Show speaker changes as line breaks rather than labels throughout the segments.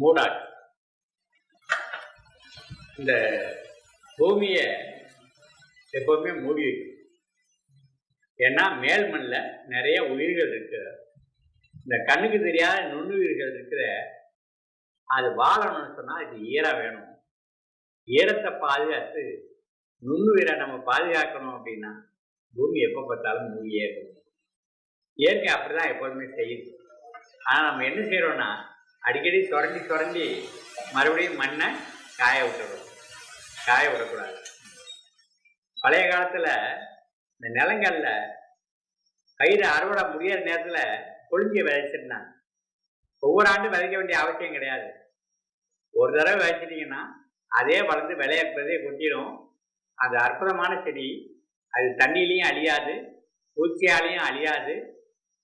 மூடாக்கு இந்த பூமியை எப்பவுமே மூடி வைக்கும் ஏன்னா மேல் மண்ணில் நிறைய உயிர்கள் இருக்கு. இந்த கண்ணுக்கு தெரியாத நுண்ணுயிர்கள் இருக்கிற அது வாழணும்னு சொன்னால் அது ஈரம் வேணும். ஈரத்தை பாதுகாத்து நுண்ணுயிரை நம்ம பாதுகாக்கணும் அப்படின்னா பூமி எப்போ பார்த்தாலும் மூடியே இருக்கணும். இயற்கை அப்படிதான் எப்போதுமே செய்யுது. ஆனால் நம்ம என்ன செய்கிறோம்னா அடிக்கடி சுரண்டி சுரண்டி மறுபடியும் மண்ணை காய விட்டுடும். காய விடக்கூடாது. பழைய காலத்தில் இந்த நிலங்கள்ல பயிர் அறுவடை முடியிற நேரத்தில் கொழிஞ்சி விதைச்சிருந்தாங்க. ஒவ்வொரு ஆண்டும் விதைக்க வேண்டிய அவசியம் கிடையாது. ஒரு தடவை விதைச்சிட்டிங்கன்னா அதே வளர்ந்து விளையாடுறதே கொட்டிடும். அது அற்புதமான செடி. அது தண்ணியிலையும் அழியாது பூச்சியாலையும் அழியாது.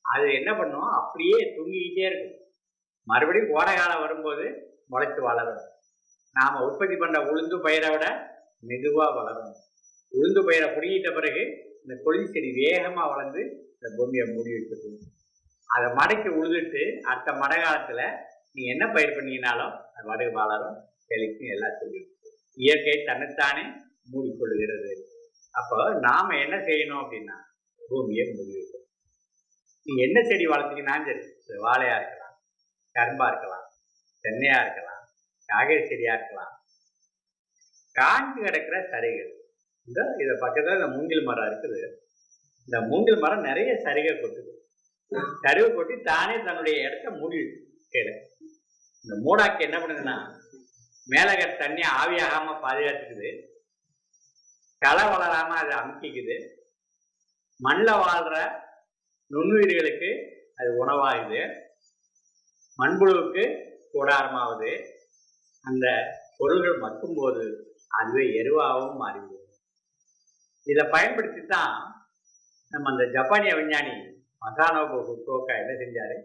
அது என்ன பண்ணும்? அப்படியே தூங்கிக்கிட்டே இருக்கும். மறுபடியும் கோடை காலம் வரும்போது முளைத்து வளரும். நாம் உற்பத்தி பண்ண உளுந்து பயிரை விட மெதுவாக வளரும். உளுந்து பயிரை பிடிங்கிட்ட பிறகு இந்த கொழுந்து செடி வேகமாக வளர்ந்து இந்த பூமியை மூடி வச்சிருக்கும். அதை மடக்கி உழுதுட்டு அடுத்த மழை காலத்தில் நீ என்ன பயிர் பண்ணீங்கனாலும் அது வடகு வளரும். செழிக்கும் எல்லாம் சொல்லிடும் இயற்கை தன்னைத்தானே மூடிக்கொள்கிறது. அப்போ நாம என்ன செய்யணும் அப்படின்னா பூமியை மூடி வைக்கணும் நீ என்ன செடி வளர்த்தீங்கன்னா சரி அது வாழையா இருக்கலாம். கரும்பா இருக்கலாம் தென்னையா இருக்கலாம் காய்கறி செடியா இருக்கலாம். காஞ்சு கிடக்கிற சரிகள். இந்த இதை பக்கத்துல இந்த மூங்கில் மரம் இருக்குது. இந்த மூங்கில் மரம் நிறைய சரிகை கொட்டுது. சரிவு கொட்டி தானே தன்னுடைய இடத்த மூடி கேளு இந்த மூடாக்கு என்ன பண்ணுதுன்னா மேலே தண்ணி ஆவியாகாம பாதுகாத்துக்குது. களை வளராம அதை அமுக்கிக்குது. மண்ணில் வாழ்ற நுண்ணுயிர்களுக்கு அது உணவாகுது. மண்புழுவுக்கு கூடாரமாகுது அந்த பொருள்கள் மக்கும்போது அதுவே எருவாகவும் மாறிவிடும். இதை பயன்படுத்தி தான் நம்ம அந்த ஜப்பானிய விஞ்ஞானி மசானோ கோக்கா என்ன செஞ்சாரு?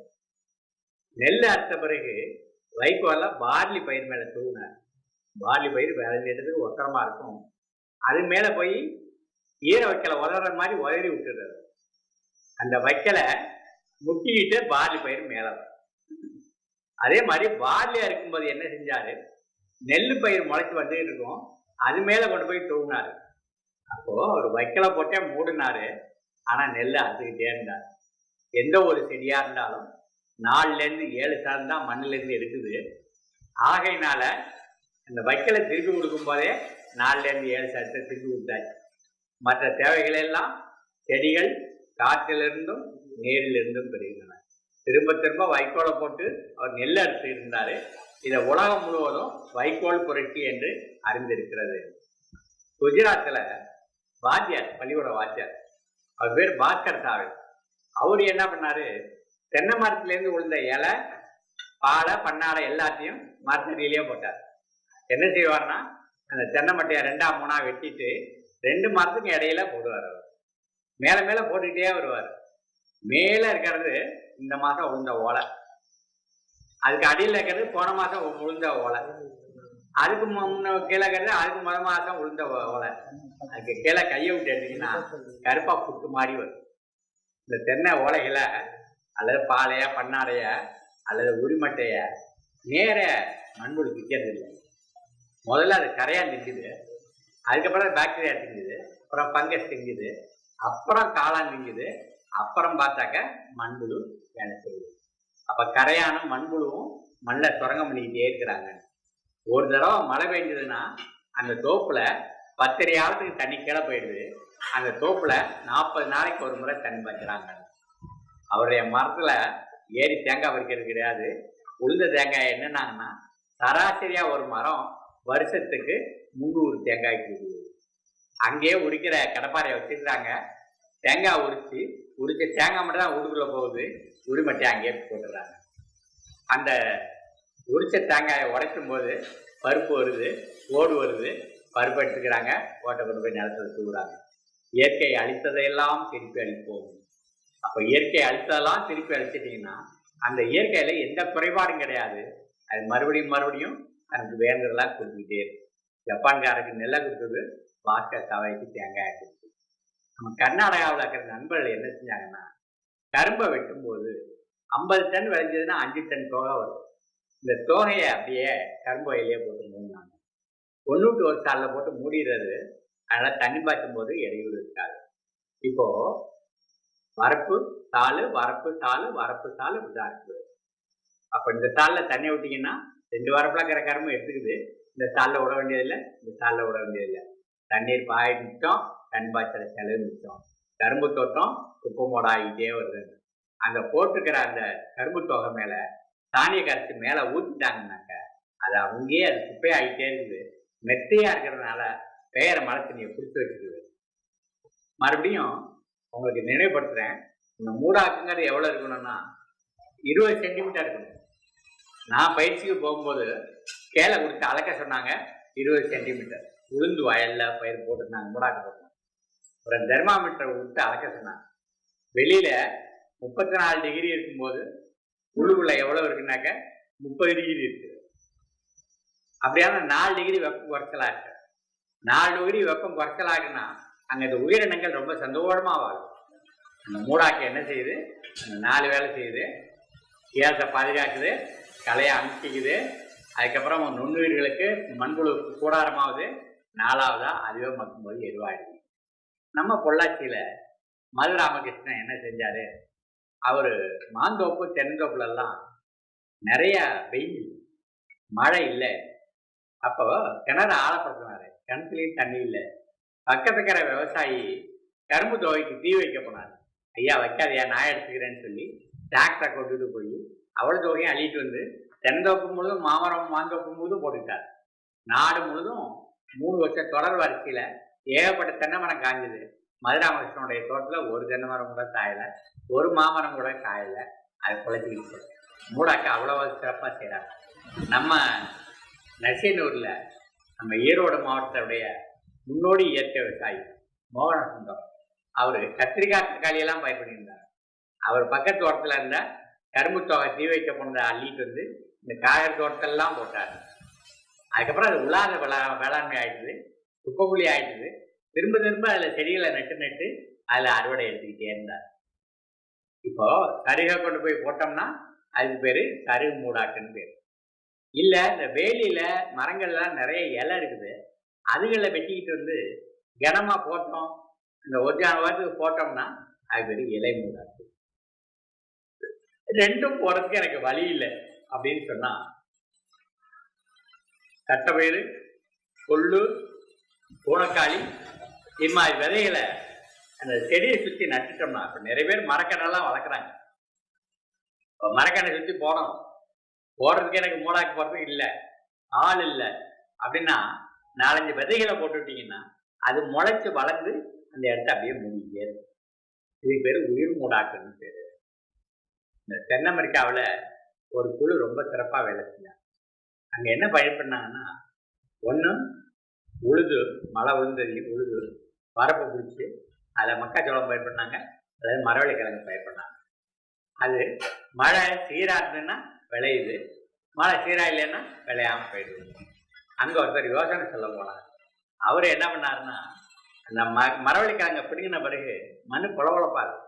நெல் அறுத்த பிறகு வைக்கோல பார்லி பயிர் மேலே தூவினார். பார்லி பயிர் விளைஞ்சதுக்கு ஒத்தரமா இருக்கும். அது மேலே போய் ஈர வைக்கல உதற மாதிரி உதறி விட்டுடுறது அந்த வைக்கலை முட்டிக்கிட்டு பார்லி பயிர் மேலே வரும். அதே மாதிரி பார்லியா இருக்கும்போது என்ன செஞ்சாரு? நெல் பயிர் முளைச்சி வந்துட்டு இருக்கும். அது மேலே கொண்டு போய் தூங்கினாரு அப்போ ஒரு வைக்கலை போட்டே மூடினாரு. ஆனா நெல் அறுத்துக்கிட்டே இருந்தார். எந்த ஒரு செடியா இருந்தாலும் நாலுல இருந்து ஏழு சாதம் தான் மண்ணுல இருந்து எடுக்குது. ஆகையினால இந்த வைக்கலை திருப்பி கொடுக்கும் போதே நாலுல இருந்து ஏழு சாதத்தை திருப்பி கொடுத்தாச்சு. மற்ற தேவைகளெல்லாம் செடிகள் காற்றிலிருந்தும் நீரிலிருந்தும் பெறுகின்றன திரும்ப திரும்ப வைக்கோலை போட்டு அவர் நெல் அறுத்து இருந்தாரு இதை உலகம் முழுவதும் வைக்கோல் புரட்சி என்று அறிந்திருக்கிறது. குஜராத்தில் வாத்தியார் பள்ளிக்கூட வாத்தியார் அவர் பேர் பாஸ்கர் சாவி அவர் என்ன பண்ணாரு? தென்னை மரத்துலேருந்து விழுந்த இலை பாலை பண்ணாடை எல்லாத்தையும் மரத்தடியிலேயே போட்டார். என்ன செய்வார்னா அந்த தென்னை மட்டையை ரெண்டா மூணா வெட்டிட்டு ரெண்டு மரத்துக்கு இடையில போடுவார் அவர். மேலே மேலே போட்டுக்கிட்டே வருவார். மேலே இருக்கிறது இந்த மாதம் உழுந்த ஓலை. அதுக்கு அடியில் இருக்கிறது போன மாதம் உளுந்த ஓலை. அதுக்கு முன்ன கீழே இருக்கிறது அதுக்கு முத மாதம் உளுந்த ஓலை. அதுக்கு கீழே கையை விட்டு எடுத்தீங்கன்னா கருப்பா புட்டு மாதிரி வரும். இந்த தென்னை ஓலைகளை அல்லது பாலைய பண்ணாடைய அல்லது உரிமட்டைய நேர மண்புழு பிக்கிறது இல்லை. முதல்ல அது கரையாக நிற்குது அதுக்கப்புறம் பாக்டீரியா திங்குது. அப்புறம் பங்கஸ் திங்குது. அப்புறம் காளான் திங்குது. அப்புறம் பார்த்தாக்க மண்புழு வேலை செய்யுது. அப்ப கரையானும் மண்புழுவும் மண்ணில் சுரங்கம் பண்ணிக்கிட்டே இருக்கிறாங்க. ஒரு தடவை மழை பெஞ்சதுன்னா அந்த தோப்புல பத்தரை தண்ணி கீழே போயிடுது. அந்த தோப்புல நாற்பது நாளைக்கு ஒரு முறை தண்ணி பாய்ச்சுறாங்க. அவருடைய மரத்துல ஏறி தேங்காய் பறிக்கிறது கிடையாது. உளுந்த தேங்காய் என்னன்னாங்கன்னா சராசரியா ஒரு மரம் வருஷத்துக்கு முந்நூறு தேங்காய் கொடுக்குது. அங்கேயே உரிக்கிற கடப்பாறையை வச்சிருக்காங்க தேங்காய் உரிச்சு உரிச்ச தேங்காய் மட்டும் தான் ஊருக்குள்ள போகுது. உரிமட்டை அங்கேயே போட்டுடுறாங்க. அந்த உரிச்ச தேங்காயை உடைக்கும் போது பருப்பு வருது ஓடு வருது. பருப்பு எடுத்துக்கிறாங்க ஓட்டை கொண்டு போய் நிலத்துல தூக்குறாங்க இயற்கை அழித்ததையெல்லாம் திருப்பி அழிப்போம். அப்போ இயற்கை அழித்ததெல்லாம் திருப்பி அழிச்சிட்டிங்கன்னா அந்த இயற்கையில் எந்த குறைபாடும் கிடையாது. அது மறுபடியும் மறுபடியும் எனக்கு வேண்டதெல்லாம் கொடுத்துக்கிட்டே இருக்கு ஜப்பான்காரருக்கு நெல்லை கொடுத்தது வாக்க சவைக்கு தேங்காய் நம்ம கர்நாடகாவில் இருக்கிற நண்பர்கள் என்ன செஞ்சாங்கன்னா கரும்பை வெட்டும்போது ஐம்பது டன் விளைஞ்சதுன்னா அஞ்சு டன் தொகை வரும். இந்த தோகையை அப்படியே கரும்பு வயலையே போட்டு மூடினாங்க. ஒன்று விட்டு ஒரு சாலில் போட்டு மூடிடுறது அதனால் தண்ணி பாய்ச்சும் போது இடையூறு இருக்காது. இப்போ வரப்பு தாள் வரப்பு சாலு வரப்பு சாலு இப்படிதான் இருக்குது அப்போ இந்த சாலில் தண்ணி விட்டிங்கன்னா ரெண்டு வரப்பில் இருக்கிற கரும்பு எடுத்துக்குது. இந்த சாலில் விட வேண்டியதில்லை இந்த சாலில் விட வேண்டியதில்லை. தண்ணீர் பாய மிச்சம் தண்ணி பாய்ச்சல செலவு மிச்சம். கரும்பு தோட்டம் குப்பமோட ஆகிட்டே வருது. அங்கே போட்டிருக்கிற அந்த கரும்பு தொகை மேலே தானிய கரைச்சி மேலே ஊற்றிட்டாங்கனாக்க அது அங்கேயே அது குப்பையாகிட்டே இருக்குது. மெத்தையாக இருக்கிறதுனால பெயரை மழை தண்ணியை பிடிச்சி வச்சுக்குது. மறுபடியும் உங்களுக்கு நினைவுபடுத்துகிறேன் இந்த மூடாக்குங்கிறது எவ்வளோ இருக்கணும்னா இருபது சென்டிமீட்டர் இருக்கணும். நான் பயிற்சிக்கு போகும்போது கேளை கொடுத்து அளக்க சொன்னாங்க இருபது சென்டிமீட்டர். உளுந்து வயலில் பயிர் போட்டுருந்தாங்க மூடாக்கு போட்டாங்க ஒரு தெர்மாமீட்டரை விட்டு அழைக்க சொன்னாங்க. வெளியில் முப்பத்தி நாலு டிகிரி இருக்கும்போது உள்ளுக்குள்ள எவ்வளோ இருக்குன்னாக்க முப்பது டிகிரி இருக்குது அப்படியான நாலு டிகிரி வெப்பம் குறைச்சலா இருக்கு. நாலு டிகிரி வெப்பம் குறைச்சலாகுன்னா அங்கே இந்த உயிரினங்கள் ரொம்ப சந்தோஷமாக வாழும். அந்த மூடாக்கு என்ன செய்யுது? அந்த நாலு வேலை செய்யுது. ஏழத்தை பாதுகாக்குது கலையை அமுக்கிக்குது. அதுக்கப்புறம் நுண்ணுயிர்களுக்கு மண்புழு கூடாரமாவது நாலாவதா அதுவே மக்கும்போது எருவாயிடுது. நம்ம பொள்ளாச்சியில் மது ராமகிருஷ்ணன் என்ன செஞ்சாரு? அவர் மாந்தோப்பு தென்னந்தோப்புலெல்லாம் நிறைய வெயில் மழை இல்லை. அப்போ கிணறு ஆழப்படுத்தினாரு. கிணத்துலையும் தண்ணி இல்லை. பக்கத்து இருக்கிற விவசாயி கரும்பு துவைக்கு தீ வைக்க போனார். ஐயா வைக்காதையா நான் எடுத்துக்கிறேன்னு சொல்லி டிராக்டரை கொண்டுட்டு போய் அவ்வளோ தொகையும் அள்ளிட்டு வந்து தென்தோப்பு முழுதும் மாமரம் மாந்தோப்பு முழுதும் போட்டுட்டார் நாடு முழுதும் மூணு வருஷம் தொடர் வரிசையில் ஏகப்பட்ட தென்னை மரம் காஞ்சது. மதுராமகிருஷ்ணனுடைய தோட்டத்தில் ஒரு தென்னை மரம் கூட காயலை. ஒரு மாமரம் கூட காயலை. அது குலைச்சிக்கிச்சு மூடாக்கா அவ்வளோ சிறப்பாக செய்கிறாங்க நம்ம நரசியனூரில் நம்ம ஈரோடு மாவட்டத்துடைய முன்னோடி இயற்கை விவசாயி மோகன சுந்தரம் அவர் கத்திரிக்காய் தக்காளியெல்லாம் பயிர் பண்ணியிருந்தார். அவர் பக்கத்து தோட்டத்தில் இருந்த கரும்பு தொகை தீ வைக்க போனதை அள்ளிட்டு வந்து இந்த காயர் தோட்டத்தெல்லாம் போட்டார். அதுக்கப்புறம் அது உலாத வேளா வேளாண்மை ஆயிடுது. குப்பைக்குழி ஆயிட்டது. திரும்ப திரும்ப அதில் செடிகளை நட்டு நட்டு அதில் அறுவடை எடுத்துக்கிட்டே இருந்தார். இப்போ கருகை கொண்டு போய் போட்டோம்னா அதுக்கு பேர் கருகு மூடாக்குன்னு பேர். இல்லை இந்த வேலியில் மரங்கள்லாம் நிறைய இலை இருக்குது. அதுகளை வெட்டிக்கிட்டு வந்து கனமாக போட்டோம். இந்த ஒரிஜினல் வாரத்துக்கு போட்டோம்னா அது பேர் இலை மூடாக்கு ரெண்டும் போகிறதுக்கு எனக்கு வழி இல்லை அப்படின்னு சொன்னால் கட்டப்பயிறு கொள்ளு பூனக்காளி இம்மாதிரி விதைகளை அந்த செடியை சுற்றி நட்டுட்டோம்னா இப்போ நிறைய பேர் மரக்கடெல்லாம் வளர்க்குறாங்க. இப்போ மரக்கடை சுற்றி போடணும். போடுறதுக்கு எனக்கு மூளாக்கு போகிறதுக்கு இல்லை ஆள் இல்லை. அப்படின்னா நாலஞ்சு விதைகளை போட்டுவிட்டீங்கன்னா அது முளைச்சு வளர்ந்து அந்த இடத்த அப்படியே மூடிக்கிட்டே இருக்கும். இதுக்கு பேர் உயிர் மூடாக்குன்னு பேர். இந்த தென் அமெரிக்காவில் ஒரு குழு ரொம்ப சிறப்பாக வேலை செஞ்சாங்க. அங்கே என்ன பயன்படுனாங்கன்னா பண்ணாங்கன்னா ஒன்று உழுது மழை விழுந்தது உழுது வரப்பு பிடிச்சி அதில் மக்காச்சோளம் பயிர் பண்ணாங்க. அதாவது மரவள்ளி கிழங்கு பயிர் பண்ணாங்க. அது மழை சீராக இருந்ததுன்னா விளையுது. மழை சீராக இல்லைன்னா விளையாமல் போயிடுது. அங்கே ஒருத்தர் யோசனை சொல்ல போனார். அவர் என்ன பண்ணாருன்னா அந்த ம மரவள்ளிக்கிழங்க பிடிங்கின பிறகு மண் புலவளப்பா இருக்கும்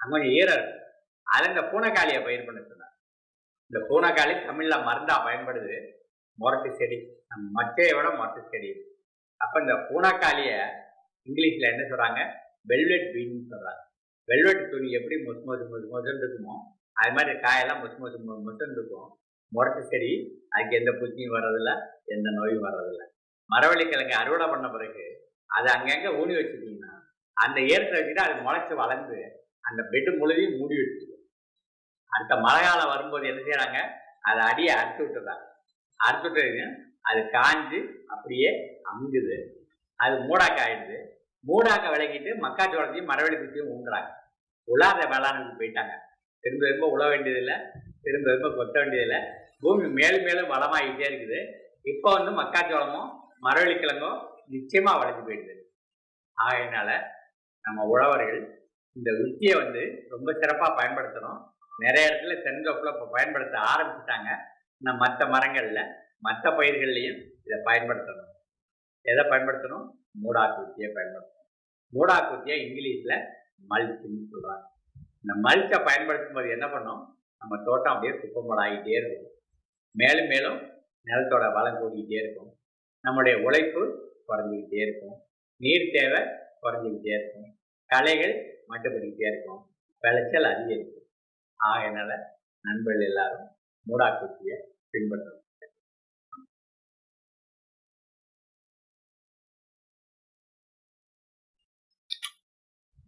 அங்கே கொஞ்சம் ஈரம் இருக்கும் அதில் இந்த பூனைக்காளியை பயிர் பண்ண சொன்னார். இந்த பூனைக்காளி தமிழில் மருந்தாக பயன்படுது. மொரட்டு செடி. நம்ம விட மொரட்டு செடி. அப்போ இந்த பூனைக்காளியை இங்கிலீஷில் என்ன சொல்கிறாங்க வெல்வெட் பீன்னு சொல்கிறாங்க வெல்வெட் துணி எப்படி மொசு மொசு மொசு மொசுன்னு இருக்குமோ அது மாதிரி காயெல்லாம் மொசு மொசு மொ மொசுன்னு இருக்கும் முரட்டு செடி அதுக்கு எந்த பூச்சியும் வர்றதில்ல எந்த நோயும் வர்றதில்ல. மரவள்ளி கிழங்கு அறுவடை பண்ண பிறகு அது அங்கங்கே ஊனி வச்சுட்டீங்கன்னா அந்த ஏற்ற வச்சுட்டு அது முளைச்சி வளர்ந்து அந்த பெட்டு முழுதையும் மூடி வச்சுக்கும். அடுத்த மழை காலம் வரும்போது என்ன செய்யறாங்க அதை அடியை அறுத்து விட்டுறாங்க. அறுத்து விட்டு அது காஞ்சு அப்படியே அங்குது அது மூடாக்க ஆயிடுது. மூடாக்க விளக்கிட்டு மக்காச்சோளத்தையும் மரவள்ளி குச்சியும் ஊங்குறாங்க உலாத வேளாண்மைக்கு போயிட்டாங்க. திரும்ப திரும்ப உழ வேண்டியதில்லை திரும்ப திரும்ப கொத்த வேண்டியதில்லை. பூமி மேலும் மேலும் வளமாகிட்டே இருக்குது. இப்போ வந்து மக்காச்சோளமும் மரவள்ளி கிழங்கும் நிச்சயமாக வளைஞ்சு போயிடுது. ஆகையினால நம்ம உழவர்கள் இந்த உத்தியை வந்து ரொம்ப சிறப்பாக பயன்படுத்தணும். நிறைய இடத்துல தென்கப்பில் இப்போ பயன்படுத்த ஆரம்பிச்சிட்டாங்க. இன்னும் மற்ற மரங்களில். மற்ற பயிர்கள்லையும் இதை பயன்படுத்தணும். எதை பயன்படுத்தணும்? மூடாக்குத்தியை பயன்படுத்தணும். மூடாக்குத்தியை இங்கிலீஷில் மல்ச்சுன்னு சொல்கிறாங்க இந்த மல்ச்சை பயன்படுத்தும் போது என்ன பண்ணோம்? நம்ம தோட்டம் அப்படியே குப்பமடாகிட்டே இருக்கும். மேலும் மேலும் நிலத்தோட வளம் கூடிக்கிட்டே இருக்கும். நம்முடைய உழைப்பு குறைஞ்சிக்கிட்டே இருக்கும். நீர் தேவை குறைஞ்சிக்கிட்டே இருக்கும். களைகள் மட்டுப்பட்டுக்கிட்டே இருக்கும். விளைச்சல் அதிகரிக்கும். ஆகையினால நண்பர்கள் எல்லாரும் மூடாக்குத்தியை பின்பற்றணும்.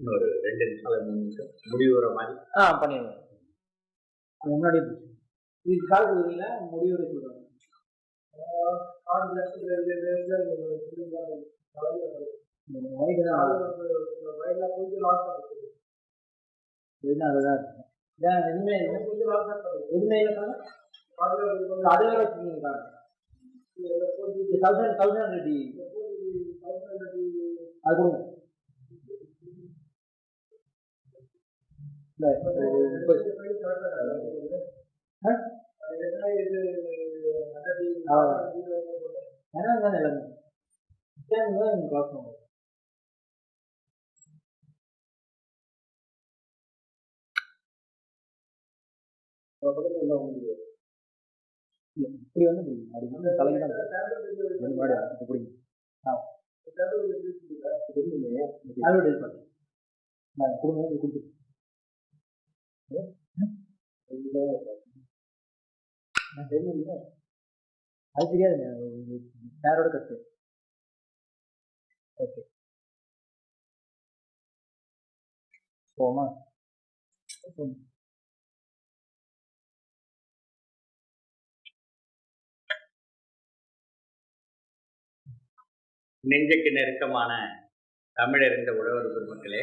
இன்னொரு ரெண்டு நிமிஷம் மூணு நிமிஷம் முடிவுற மாதிரி
ஆ பண்ணிடுங்க அது முன்னாடி இதுக்கு கால் கொடுக்குறீங்களா முடிவுரை சொல்றாங்க வயது தான் பார்க்கணும். இப்படி வந்து பிடிக்கும் அப்படி வந்து இப்ப பிடிக்கும் ஆ. நான் கொடுங்க கொடுத்து நான் தெரியல அது தெரியாது சாரோட கட்டு ஓகே போமா
நெஞ்சுக்கு நெருக்கமான தமிழறிந்த உழவர் பெருமக்களே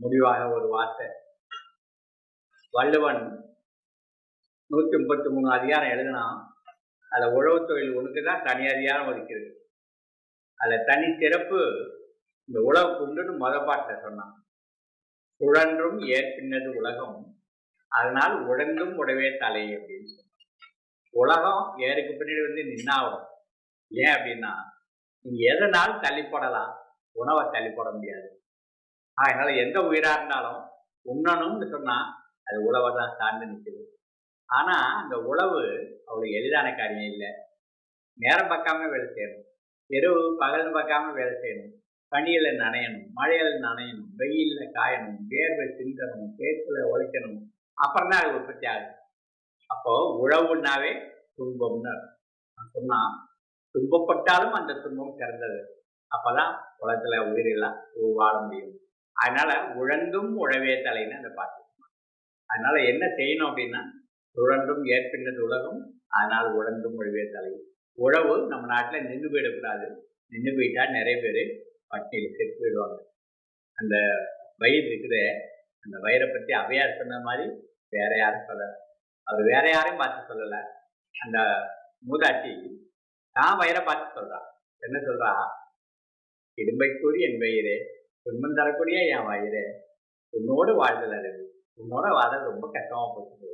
முடிவாக ஒரு வார்த்தை. வள்ளுவன் நூற்றி முப்பத்தி மூணு அதிகாரம் எழுதினான் அதில் உழவு தொழில் ஒன்றுக்கு தான் தனி அதிகாரம் இருக்குது அதில் தனி சிறப்பு இந்த உழவு குண்டுன்னு மொத பாட்டில் சொன்னான். சுழன்றும் ஏற்பின்னது உலகம் அதனால் உழந்தும் உடவே தலை அப்படின்னு சொன்னான். உலகம் ஏருக்கு பின்னாடி வந்து நின்னாவும் ஏன் அப்படின்னா நீங்க எதனாலும் தள்ளி போடலாம் உணவை தள்ளி போட முடியாது. அதனால எந்த உயிரா இருந்தாலும் உண்ணணும்னு சொன்னா அது உழவை தான் சார்ந்து நிற்குது ஆனா அந்த உழவு அவ்வளவு எளிதான காரியம் இல்லை. நேரம் பார்க்காம வேலை செய்யணும். இரவு பகல்னு பார்க்காம வேலை செய்யணும். பனியில நனையணும். மழையில நனையணும். வெயில்ல காயணும். வேர்வை சிந்தணும். பேச்சில் உழைக்கணும் அப்புறம் தான் அது உற்பத்தி ஆகுது. அப்போ உழவுன்னாவே துன்பம்னு நான் சொன்னா துன்பப்பட்டாலும் அந்த துன்பம் சிறந்தது. அப்பதான் உலகத்துல உயிரெல்லாம் வாழ முடியும். அதனால உழந்தும் உழவே தலைன்னு அந்த பாட்டு. அதனால என்ன செய்யணும் அப்படின்னா உழன்றும் ஏற்பின்றது உலகம் அதனால் உழன்றும் உழவே தலை. உழவு நம்ம நாட்டுல நின்று போயிடக்கூடாது. நின்று போயிட்டா நிறைய பேர் பட்டியல் செத்து போயிடுவாங்க. அந்த வயிறு இருக்குதே அந்த வயிறை பத்தி அவையார் சொன்ன மாதிரி வேற யாரும் சொல்லலை அவர் வேற யாரையும் பார்த்து சொல்லலை. அந்த மூதாட்டி தான் வயிறை பார்த்து சொல்றா. என்ன சொல்றா? இடும்பைக்குரிய கூறி என் வயிறு துன்பம் தரக்கூடிய என் வயிறு உன்னோடு வாழ்தல் அறிவு. உன்னோட வாதம் ரொம்ப கஷ்டமா போச்சு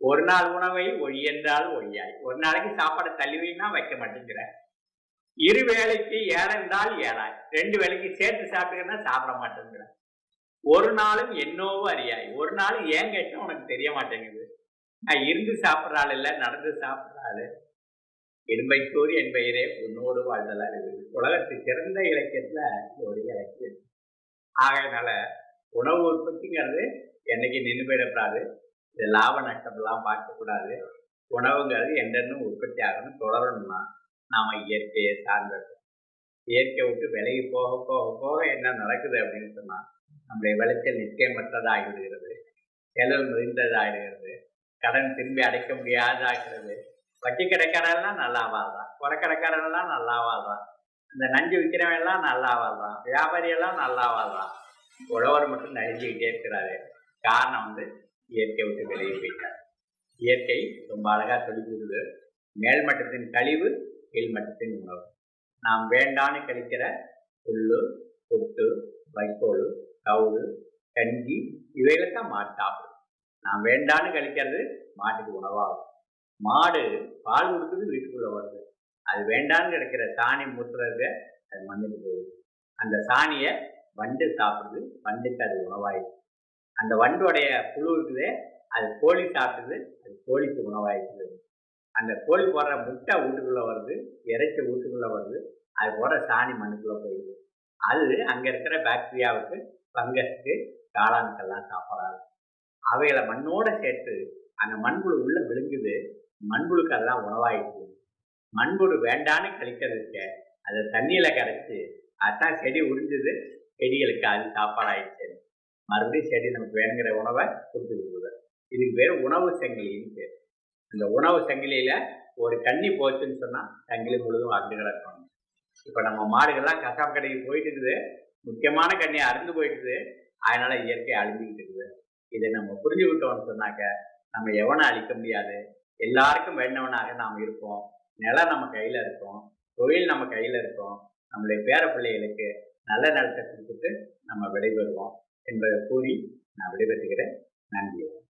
ஒரு நாள் உணவை ஒழி என்றால் ஒழியாய் ஒரு நாளைக்கு சாப்பாடு தள்ளி வைக்க மாட்டேங்கிற. இரு வேளைக்கு ஏழென்றால் ஏழாய் ரெண்டு வேலைக்கு சேர்த்து சாப்பிட்டுக்கன்னா சாப்பிட மாட்டேங்கிற. ஒரு நாளும் என்னவோ அறியாய். ஒரு நாள் ஏன் கேட்டோம் உனக்கு தெரிய மாட்டேங்குது. நான் இருந்து சாப்பிட்ற ஆள் இல்லை நடந்து சாப்பிட்ற ஆளு. இடும்பை கூறி என் பெயரே உன்னோடு வாழ்தல் இருக்குது. உலகத்து சிறந்த இலக்கியத்துல ஒரு இலக்கியம். ஆகையினால உணவு உற்பத்திங்கிறது என்னைக்கு நின்று போயிடக்கூடாது. இந்த லாப நஷ்டம்லாம் பார்க்கக்கூடாது. உணவுங்கிறது என்றென்னும் உற்பத்தி ஆகணும் தொடரணும்னா நாம் இயற்கையை சார்ந்திருக்கோம் இயற்கை விட்டு விலகி போக போக போக என்ன நடக்குது அப்படின்னு சொன்னால் நம்முடைய விளைச்சல் நிச்சயமற்றதாகிவிடுகிறது செலவு முறிந்ததாகிடுகிறது கடன் திரும்பி அடைக்க முடியாதாகிறது வட்டி கடைக்காரெல்லாம் நல்லா வாழ்றான். குறை கடைக்காரெல்லாம் நல்லா வாழ்றான். இந்த நஞ்சு விற்கிறவன் எல்லாம் நல்லா வாழ்றான். வியாபாரியெல்லாம் நல்லா வாழ்றான். உழவர் மட்டும் நடிச்சுக்கிட்டே இருக்கிறாரு. காரணம் வந்து இயற்கை விட்டு விலகி போயிட்டார் இயற்கை ரொம்ப அழகாக சொல்லி கொடுக்குது. மேல்மட்டத்தின் கழிவு கீழ்மட்டத்தின் உணவு. நாம் வேண்டான்னு கழிக்கிற புல்லு புட்டு வைக்கோல் கவுடு கஞ்சி இவைகளை தான் மாட்டு சாப்பிடும். நாம் வேண்டான்னு கழிக்கிறது மாட்டுக்கு உணவாகும். மாடு பால் கொடுக்குறது வீட்டுக்குள்ளே வருது. அது வேண்டான்னு கிடைக்கிற சாணி மூத்துறது அது மண்ணுக்கு போகுது. அந்த சாணியை வண்டு சாப்பிடுது வண்டுக்கு அது உணவாயிடுது. அந்த வண்டோடைய புழு இருக்குது அது கோழி சாப்பிடுது அது கோழிக்கு உணவாயிடுது அந்த கோழி போடுற முட்டை வீட்டுக்குள்ளே வருது இறைச்சி வீட்டுக்குள்ளே வருது அது போடுற சாணி மண்ணுக்குள்ளே போயிடுது. அது அங்கே இருக்கிற பாக்டீரியாவுக்கு ஃபங்கஸ்க்கு காளானுக்கெல்லாம் சாப்பிடாது அவைகளை மண்ணோட சேர்த்து அந்த மண்புழு உள்ளே விழுங்குது மண்புழுக்கெல்லாம் உணவாயிடுது. மண்புழு வேண்டான்னு கழிக்கிறதுக்கு அதை தண்ணியில் கரைச்சி அதான் செடி உறிஞ்சுது செடிகளுக்கு அது சாப்பாடாயிடுச்சு. மறுபடியும் செடி நமக்கு வேணுங்கிற உணவை கொடுத்து இதுக்கு பேர் உணவு சங்கிலின்னு பேர். இந்த உணவு சங்கிலியில் ஒரு கண்ணி போச்சுன்னு சொன்னால் சங்கிலி முழுதும் அருந்து கிடக்கும். இப்போ நம்ம மாடுகள்லாம் கசாப் கடைக்கு போயிட்டு இருக்குது. முக்கியமான கண்ணி அறுந்து போயிட்டுது அதனால இயற்கை அழிஞ்சுக்கிட்டு இருக்குது. இதை நம்ம புரிஞ்சு விட்டோம்னு சொன்னாக்க நம்ம எவனை அழிக்க முடியாது? எல்லாருக்கும் வேண்டவனாக நாம் இருப்போம். நிலம் நம்ம கையில் இருக்கும். தொழில் நம்ம கையில் இருக்கும். நம்மளுடைய பேர பிள்ளைகளுக்கு நல்ல நிலத்தை கொடுத்துட்டு நம்ம விடைபெறுவோம். என்பதை கூறி நான் விடைபெறுகிறேன். நன்றி.